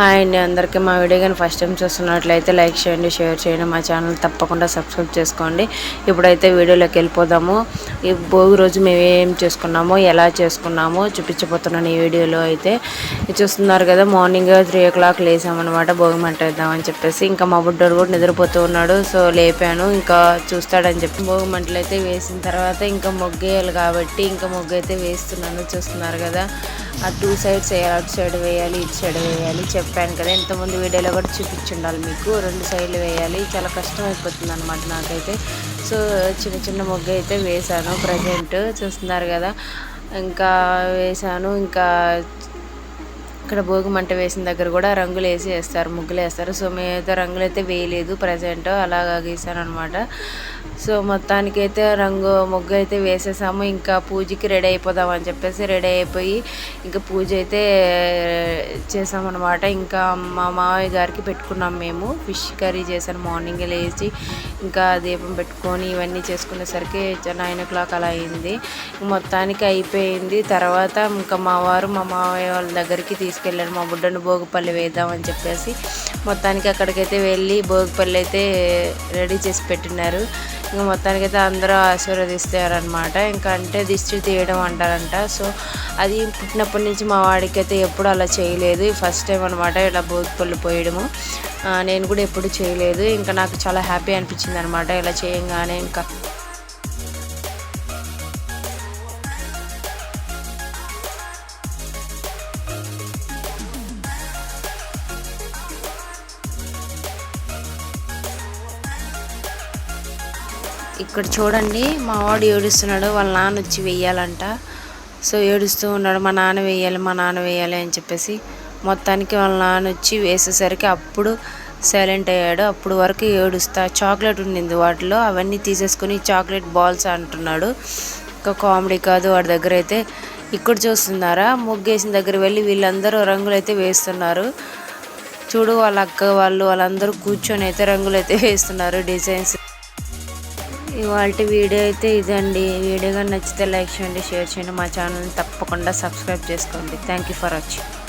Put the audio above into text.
Hi అండి అందరికీ మా వీడియో కానీ ఫస్ట్ టైం చూస్తున్నట్లయితే లైక్ చేయండి షేర్ చేయండి మా ఛానల్ తప్పకుండా సబ్స్క్రైబ్ చేసుకోండి. ఇప్పుడైతే వీడియోలోకి వెళ్ళిపోదాము. ఈ భోగి రోజు మేము ఏం చేసుకున్నామో ఎలా చేసుకున్నామో చూపించబోతున్నాను ఈ వీడియోలో అయితే. చూస్తున్నారు కదా మార్నింగ్ త్రీ ఓ క్లాక్ లేసామన్నమాట భోగి మంట వేద్దామని చెప్పేసి. ఇంకా మా బుడ్డోడు కూడా నిద్రపోతూ ఉన్నాడు సో లేపాను. ఇంకా చూస్తాడని చెప్పి భోగి మంటలు అయితే వేసిన తర్వాత ఇంకా మొగ్గేయాలి కాబట్టి ఇంకా మొగ్గు అయితే వేస్తున్నాను చూస్తున్నారు కదా. ఆ టూ సైడ్స్ వేయాలి అటు సైడ్ వేయాలి ఇటు సైడ్ వేయాలి. చెప్పాను కదా ఇంతకుముందు వీడియోలో కూడా చూపించుండాలి మీకు. రెండు సైడ్లు వేయాలి. చాలా కష్టం అయిపోతుంది అనమాట నాకైతే. సో చిన్న చిన్న మొగ్గ అయితే వేశాను. ప్రజెంట్ చూస్తున్నారు కదా. ఇంకా వేశాను. ఇంకా ఇక్కడ భోగి మంట వేసిన దగ్గర కూడా రంగులు వేసి వేస్తారు ముగ్గులు వేస్తారు సో మేమైతే రంగులు అయితే వేయలేదు ప్రజెంట్ అలాగా గీసాను అనమాట సో మొత్తానికైతే రంగు ముగ్గు అయితే వేసేసాము. ఇంకా పూజకి రెడీ అయిపోదాం అని చెప్పేసి రెడీ అయిపోయి ఇంకా పూజ అయితే చేసామన్నమాట. ఇంకా మా మావయ్య గారికి పెట్టుకున్నాం మేము. ఫిష్ కర్రీ చేశాను. మార్నింగ్ లేచి ఇంకా దీపం పెట్టుకొని ఇవన్నీ చేసుకునేసరికి నైన్ ఓ క్లాక్ అలా అయింది. మొత్తానికి అయిపోయింది. తర్వాత ఇంకా మా వారు మా మావయ్య వాళ్ళ దగ్గరికి తీసుకెళ్ళారు మా బుడ్డను భోగిపల్లి వేద్దామని చెప్పేసి. మొత్తానికి అక్కడికైతే వెళ్ళి భోగిపల్లి అయితే రెడీ చేసి పెట్టినారు. ఇంకా మొత్తానికి అయితే అందరూ ఆశీర్వదిస్తారనమాట ఇంకా అంటే దిష్టి తీయడం అంటారంట. సో అది పుట్టినప్పటి నుంచి మా వాడికి అయితే ఎప్పుడు అలా చేయలేదు. ఫస్ట్ టైం అనమాట ఇలా భోగిపళ్ళు పోయడము. నేను కూడా ఎప్పుడు చేయలేదు. ఇంకా నాకు చాలా హ్యాపీ అనిపించింది అనమాట ఇలా చేయంగానే. ఇంకా ఇక్కడ చూడండి మా వాడు ఏడుస్తున్నాడు వాళ్ళ నాన్న వచ్చి వెయ్యాలంట సో ఏడుస్తూ ఉన్నాడు మా నాన్న వేయాలి మా నాన్న వేయాలి అని చెప్పేసి మొత్తానికి వాళ్ళ నాన్న వచ్చి వేసేసరికి అప్పుడు సైలెంట్ అయ్యాడు. అప్పుడు వరకు ఏడుస్తా చాక్లెట్ ఉండింది వాటిలో అవన్నీ తీసేసుకుని చాక్లెట్ బాల్స్ అంటున్నాడు. ఇంకా కామెడీ కాదు వాడి దగ్గర అయితే. ఇక్కడ చూస్తున్నారా ముగ్గేసిన దగ్గర వెళ్ళి వీళ్ళందరూ రంగులు అయితే వేస్తున్నారు. చూడు వాళ్ళ అక్క వాళ్ళు వాళ్ళందరూ కూర్చొని అయితే రంగులు అయితే వేస్తున్నారు డిజైన్స్ ఇవాళ వీడియో అయితే ఇదండి. వీడియో కానీ నచ్చితే లైక్ చేయండి షేర్ చేయండి. మా ఛానల్ని తప్పకుండా సబ్స్క్రైబ్ చేసుకోండి. Thank you for watching